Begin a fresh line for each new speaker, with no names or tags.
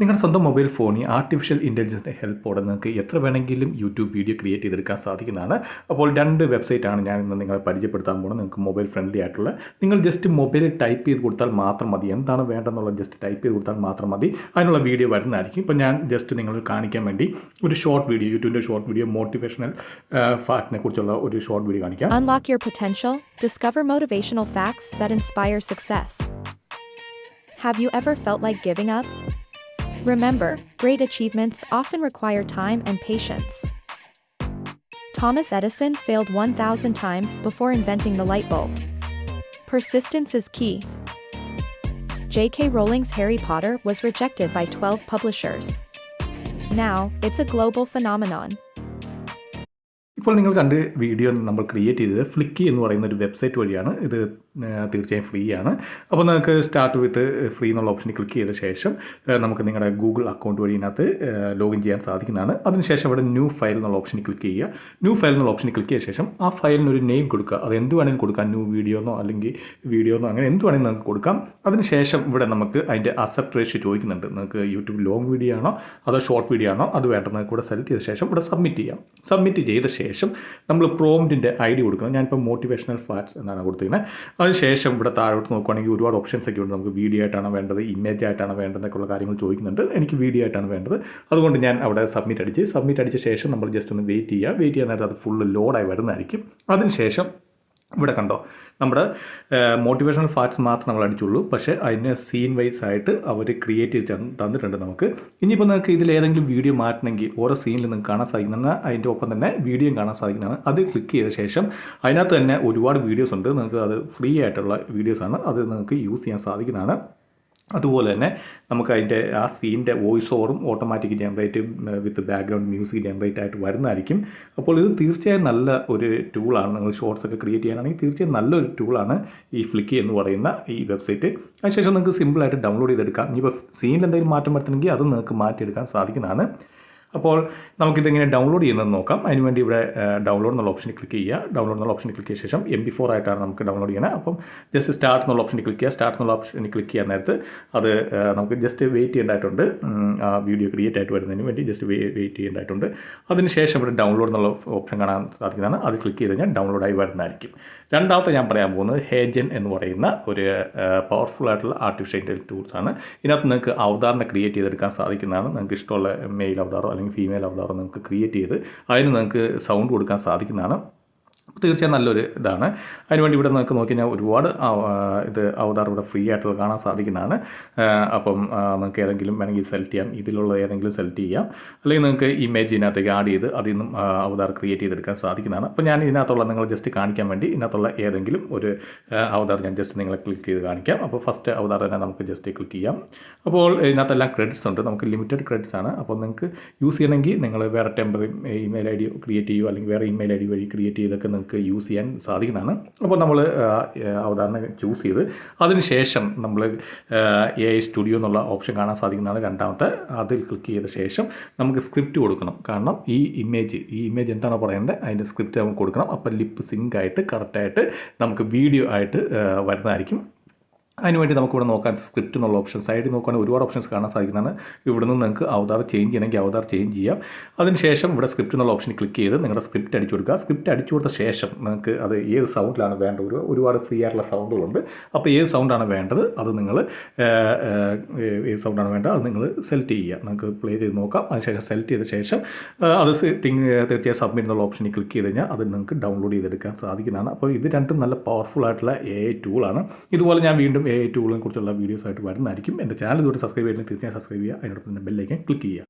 നിങ്ങളുടെ സ്വന്തം മൊബൈൽ ഫോണിൽ ആർട്ടിഫിഷ്യൽ ഇന്റലിജൻസിന്റെ ഹെൽപ്പോടെ നിങ്ങൾക്ക് എത്ര വേണമെങ്കിലും യൂട്യൂബ് വീഡിയോ ക്രിയേറ്റ് ചെയ്തെടുക്കാൻ സാധിക്കുന്നതാണ്. അപ്പോൾ രണ്ട് വെബ്സൈറ്റാണ് ഞാൻ ഇന്ന് നിങ്ങളെ പരിചയപ്പെടുത്താൻ പോകുന്നത്. നിങ്ങൾക്ക് മൊബൈൽ ഫ്രണ്ട്ലി ആയിട്ടുള്ള. നിങ്ങൾ ജസ്റ്റ് മൊബൈൽ ടൈപ്പ് ചെയ്ത് കൊടുത്താൽ മാത്രം മതി. എന്താണ് വേണ്ടതെന്നുള്ളത് ജസ്റ്റ് ടൈപ്പ് ചെയ്ത് കൊടുത്താൽ മാത്രം മതി. അതിനുള്ള വീഡിയോ വരുന്നതായിരിക്കും. ഇപ്പോൾ ഞാൻ ജസ്റ്റ് നിങ്ങൾ കാണിക്കാൻ വേണ്ടി ഒരു ഷോർട്ട് വീഡിയോ യൂട്യൂബിന്റെ ഷോർട്ട് വീഡിയോ മോട്ടിവേഷണൽ ഫാക്റ്റിനെ കുറിച്ചുള്ള ഒരു ഷോർട്ട് വീഡിയോ കാണിക്കാം.
Unlock your potential, discover motivational facts that inspire success. Have you ever felt like giving up? Remember, great achievements often require time and patience. Thomas Edison failed 1,000 times before inventing the light bulb. Persistence is key. J.K. Rowling's Harry Potter was rejected by 12 publishers. Now, it's a global phenomenon.
ഇപ്പോൾ നിങ്ങൾ കണ്ട് video നമ്മൾ create ചെയ്തത് ഫ്ലിക്കി എന്ന് പറയുന്ന ഒരു website വഴിയാണ് ഇത് ആ, തീർച്ചയായും ഫ്രീ ആണ് അപ്പോൾ നിങ്ങൾക്ക് സ്റ്റാർട്ട് വിത്ത് ഫ്രീ എന്നുള്ള ഓപ്ഷനിൽ ക്ലിക്ക് ചെയ്ത ശേഷം നമുക്ക് നിങ്ങളുടെ ഗൂഗിൾ അക്കൗണ്ട് വഴി ഇതിനകത്ത് ലോഗിൻ ചെയ്യാൻ സാധിക്കുന്നതാണ്. അതിനുശേഷം അവിടെ ന്യൂ ഫയൽ എന്നുള്ള ഓപ്ഷനിൽ ക്ലിക്ക് ചെയ്യുക. ന്യൂ ഫയൽ എന്നുള്ള ഓപ്ഷനിൽ ക്ലിക്ക് ചെയ്ത ശേഷം ആ ഫയലിന് ഒരു നെയിം കൊടുക്കുക. അത് എന്ത് വേണമെങ്കിലും കൊടുക്കാം. ന്യൂ വീഡിയോ എന്നോ അല്ലെങ്കിൽ വീഡിയോ എന്നോ അങ്ങനെ എന്ത് വേണമെങ്കിലും നമുക്ക് കൊടുക്കാം. അതിനുശേഷം ഇവിടെ നമുക്ക് അതിന്റെ അക്സെപ്റ്റ് റേഷ്യോ ചോദിക്കുന്നുണ്ട്. നിങ്ങൾക്ക് യൂട്യൂബ് ലോങ് വീഡിയോ ആണോ അതോ ഷോർട്ട് വീഡിയോ ആണോ അത് വേണ്ടെന്ന് കൂടെ സെലക്ട് ചെയ്ത ശേഷം ഇവിടെ സബ്മിറ്റ് ചെയ്യാം. സബ്മിറ്റ് ചെയ്ത ശേഷം നമ്മൾ പ്രോംറ്റിന്റെ ഐ ഡി കൊടുക്കണം. ഞാനിപ്പോൾ മോട്ടിവേഷണൽ ഫാറ്റ്സ് എന്നാണ് കൊടുത്തിരിക്കുന്നത്. അതിനുശേഷം ഇവിടെ താഴോട്ട് നോക്കുകയാണെങ്കിൽ ഒരുപാട് ഓപ്ഷൻസ് ഒക്കെ ഉണ്ട്. നമുക്ക് വീഡിയോ ആയിട്ടാണ് വേണ്ടത് ഇമേജ് ആയിട്ടാണ് വേണ്ടതെന്നൊക്കെയുള്ള കാര്യങ്ങൾ ചോദിക്കുന്നുണ്ട്. എനിക്ക് വീഡിയോ ആയിട്ടാണ് വേണ്ടത്. അതുകൊണ്ട് ഞാൻ അവിടെ സബ്മിറ്റ് അടിച്ച് സബ്മിറ്റ് അടിച്ച ശേഷം നമ്മൾ ജസ്റ്റ് ഒന്ന് വെയിറ്റ് ചെയ്യുക. വെയിറ്റ് ചെയ്യാൻ നേരത്തെ അത് ഫുള്ള് ലോഡായി വരുന്നതായിരിക്കും. അതിനുശേഷം ഇവിടെ കണ്ടോ? നമ്മുടെ മോട്ടിവേഷണൽ ഫാക്ട്സ് മാത്രം നമ്മൾ അടിച്ചുള്ളൂ. പക്ഷേ അതിന് സീൻ വൈസ് ആയിട്ട് അവർ ക്രിയേറ്റ് ചെയ്ത് തന്നിട്ടുണ്ട് നമുക്ക്. ഇനിയിപ്പോൾ നിങ്ങൾക്ക് ഇതിൽ ഏതെങ്കിലും വീഡിയോ മാറ്റണമെങ്കിൽ ഓരോ സീനിൽ നിങ്ങൾക്ക് കാണാൻ സാധിക്കുന്നതാണ്. അതിന്റെ ഒപ്പം തന്നെ വീഡിയോയും കാണാൻ സാധിക്കുന്നതാണ്. അത് ക്ലിക്ക് ചെയ്ത ശേഷം അതിനകത്ത് തന്നെ ഒരുപാട് വീഡിയോസ് ഉണ്ട്. നിങ്ങൾക്ക് അത് ഫ്രീ ആയിട്ടുള്ള വീഡിയോസാണ് അത് നിങ്ങൾക്ക് യൂസ് ചെയ്യാൻ സാധിക്കുന്നതാണ്. അതുപോലെ തന്നെ നമുക്ക് അതിന്റെ ആ സീന്റെ voice ഓവറും automatic generate with background music generate ആയിട്ട് വരുന്നതായിരിക്കും. അപ്പോൾ ഇത് തീർച്ചയായും നല്ല ഒരു ടൂളാണ് നിങ്ങൾ ഷോർട്സ് ഒക്കെ ക്രിയേറ്റ് ചെയ്യാനാണെങ്കിൽ തീർച്ചയായും നല്ലൊരു ടൂളാണ് ഈ ഫ്ലിക്കി എന്ന് പറയുന്ന ഈ വെബ്സൈറ്റ് അതിനുശേഷം നിങ്ങൾക്ക് സിമ്പിളായിട്ട് ഡൗൺലോഡ് ചെയ്തെടുക്കാം. ഇനിയിപ്പോൾ സീനിൽ എന്തെങ്കിലും മാറ്റം വരുത്തണമെങ്കിൽ അത് നിങ്ങൾക്ക് മാറ്റിയെടുക്കാൻ സാധിക്കുന്നതാണ്. അപ്പോൾ നമുക്കിതെങ്ങനെ ഡൗൺലോഡ് ചെയ്യുന്നത് നോക്കാം. അതിനുവേണ്ടി ഇവിടെ ഡൗൺലോഡ് എന്നുള്ള ഓപ്ഷനിൽ ക്ലിക്ക് ചെയ്യുക. ഡൗൺലോഡ് എന്നുള്ള ഓപ്ഷനിൽ ക്ലിക്ക് ചെയ്ത ശേഷം എം ബി ഫോർ ആയിട്ടാണ് നമുക്ക് ഡൗൺലോഡ് ചെയ്യണത് അപ്പം ജസ്റ്റ് സ്റ്റാർട്ട് എന്നുള്ള ഓപ്ഷനിൽ ക്ലിക്ക് ചെയ്യുക. സ്റ്റാർട്ട് എന്നുള്ള ഓപ്ഷനിൽ ക്ലിക്ക് ചെയ്യാൻ നേരത്ത് അത് നമുക്ക് ജസ്റ്റ് വെയിറ്റ് ചെയ്യേണ്ടതായിട്ടുണ്ട്. വീഡിയോ ക്രിയേറ്റ് ആയിട്ട് വരുന്നതിന് വേണ്ടി ജസ്റ്റ് വെയിറ്റ് ചെയ്യേണ്ടതായിട്ടുണ്ട്. അതിനുശേഷം ഇവിടെ ഡൗൺലോഡ് എന്നുള്ള ഓപ്ഷൻ കാണാൻ സാധിക്കുന്നതാണ്. അത് ക്ലിക്ക് ചെയ്ത് കഴിഞ്ഞാൽ ഡൗൺലോഡായി വരുന്നതായിരിക്കും. രണ്ടാമത്തെ ഞാൻ പറയാൻ പോകുന്നത് ഹേജൻ എന്ന് പറയുന്ന ഒരു പവർഫുൾ ആയിട്ടുള്ള ആർട്ടിഫിഷ്യൽ ഇന്റലിജൻസ് ടൂൾസ് ആണ്. ഇതിനകത്ത് നിങ്ങൾക്ക് അവതാരണ ക്രിയേറ്റ് ചെയ്തെടുക്കാൻ സാധിക്കുന്നതാണ്. നിങ്ങൾക്ക് ഇഷ്ടമുള്ള മെയിൽ അവതാറോ അല്ലെങ്കിൽ ഫീമെയിൽ അവതാറോ നിങ്ങൾക്ക് ക്രിയേറ്റ് ചെയ്ത് അതിന് നിങ്ങൾക്ക് സൗണ്ട് കൊടുക്കാൻ സാധിക്കുന്നതാണ്. തീർച്ചയായും നല്ലൊരു ഇതാണ്. അതിനുവേണ്ടി ഇവിടെ നിങ്ങൾക്ക് നോക്കി കഴിഞ്ഞാൽ ഒരുപാട് ഇത് അവതാർ ഇവിടെ ഫ്രീ ആയിട്ട് കാണാൻ സാധിക്കുന്നതാണ്. അപ്പം നിങ്ങൾക്ക് ഏതെങ്കിലും വേണമെങ്കിൽ സെലക്ട് ചെയ്യാം. ഇതിലുള്ള ഏതെങ്കിലും സെലക്ട് ചെയ്യാം. അല്ലെങ്കിൽ നിങ്ങൾക്ക് ഇമേജ് ഇതിനകത്തേക്ക് ആഡ് ചെയ്ത് അതിൽ നിന്നും അവതാർ ക്രിയേറ്റ് ചെയ്തെടുക്കാൻ സാധിക്കുന്നതാണ്. അപ്പോൾ ഞാൻ ഇതിനകത്തുള്ള നിങ്ങൾ ജസ്റ്റ് കാണിക്കാൻ വേണ്ടി ഇതിനകത്തുള്ള ഏതെങ്കിലും ഒരു അവതാർ ഞാൻ ജസ്റ്റ് നിങ്ങളെ ക്ലിക്ക് ചെയ്ത് കാണിക്കാം. അപ്പോൾ ഫസ്റ്റ് അവതാർ തന്നെ നമുക്ക് ജസ്റ്റ് ക്ലിക്ക് ചെയ്യാം. അപ്പോൾ ഇതിനകത്തെല്ലാം ക്രെഡിറ്റ്സ് ഉണ്ട്. നമുക്ക് ലിമിറ്റഡ് ക്രെഡിറ്റ്സ് ആണ്. അപ്പോൾ നിങ്ങൾക്ക് യൂസ് ചെയ്യണമെങ്കിൽ നിങ്ങൾ വേറെ temporary email I D create ചെയ്യുമോ അല്ലെങ്കിൽ വേറെ ഇമെയിൽ ഐ ഡി വഴി ക്രിയേറ്റ് ചെയ്തൊക്കെ നിങ്ങൾക്ക് യൂസ് ചെയ്യാൻ സാധിക്കുന്നതാണ്. അപ്പോൾ നമ്മൾ അവതാരണ ചൂസ് ചെയ്ത് അതിനുശേഷം നമ്മൾ എ ഐ സ്റ്റുഡിയോ എന്നുള്ള ഓപ്ഷൻ കാണാൻ സാധിക്കുന്നതാണ് രണ്ടാമത്തെ. അതിൽ ക്ലിക്ക് ചെയ്ത ശേഷം നമുക്ക് സ്ക്രിപ്റ്റ് കൊടുക്കണം. കാരണം ഈ ഇമേജ് ഈ ഇമേജ് എന്താണോ പറയേണ്ടത് അതിന്റെ സ്ക്രിപ്റ്റ് നമുക്ക് കൊടുക്കണം. അപ്പോൾ ലിപ്പ് സിങ്ക് ആയിട്ട് കറക്റ്റായിട്ട് നമുക്ക് വീഡിയോ ആയിട്ട് വരുന്നതായിരിക്കും. അതിനുവേണ്ടി നമുക്കിവിടെ നോക്കാൻ സ്ക്രിപ്റ്റ് എന്നുള്ള ഓപ്ഷൻ സൈഡിൽ നോക്കുകയാണെങ്കിൽ ഒരുപാട് ഓപ്ഷൻസ് കാണാൻ സാധിക്കുന്നതാണ്. ഇവിടെ നിന്ന് നിങ്ങൾക്ക് അവതാർ ചേഞ്ച് ചെയ്യണമെങ്കിൽ അവതാർ ചേഞ്ച് ചെയ്യാം. അതിനുശേഷം ഇവിടെ സ്ക്രിപ്റ്റ് എന്നുള്ള ഓപ്ഷൻ ക്ലിക്ക് ചെയ്ത് നിങ്ങളുടെ സ്ക്രിപ്റ്റ് അടിച്ചു കൊടുക്കുക. സ്ക്രിപ്റ്റ് അടിച്ചു കൊടുത്ത ശേഷം നിങ്ങൾക്ക് അത് ഏത് സൗണ്ടിലാണ് വേണ്ടത്? ഒരു ഒരുപാട് ഫ്രീ ആയിട്ടുള്ള സൗണ്ടുകളുണ്ട് അപ്പോൾ ഏത് സൗണ്ടാണ് വേണ്ടത്? അത് നിങ്ങൾ ഏത് സൗണ്ടാണ് വേണ്ടത്? അത് നിങ്ങൾ സെലക്ട് ചെയ്യുക. നിങ്ങൾക്ക് പ്ലേ ചെയ്ത് നോക്കാം. അതിനുശേഷം സെലക്ട് ചെയ്ത ശേഷം അത് തിങ് തീർച്ചയായും സബ്മിറ്റ് എന്നുള്ള ഓപ്ഷനിൽ ക്ലിക്ക് ചെയ്ത് കഴിഞ്ഞാൽ അത് നിങ്ങൾക്ക് ഡൗൺലോഡ് ചെയ്തെടുക്കാൻ സാധിക്കുന്നതാണ്. അപ്പോൾ ഇത് രണ്ടും നല്ല പവർഫുൾ ആയിട്ടുള്ള എ ടൂളാണ് ഇതുപോലെ ഞാൻ വീണ്ടും എ ഐ ടൂളിനെ കുറിച്ചുള്ള വീഡിയോസ് ആയിട്ട് വരുന്നതായിരിക്കും. എന്റെ ചാനൽ ഇതുവരെ സബ്സ്ക്രൈബ് ചെയ്യുന്നത് തീർച്ചയായും സബ്സ്ക്രൈബ് ചെയ്യുക. അതിനോടൊപ്പം തന്നെ ബെല്ലൈക്കൻ ക്ലിക്ക് ചെയ്യുക.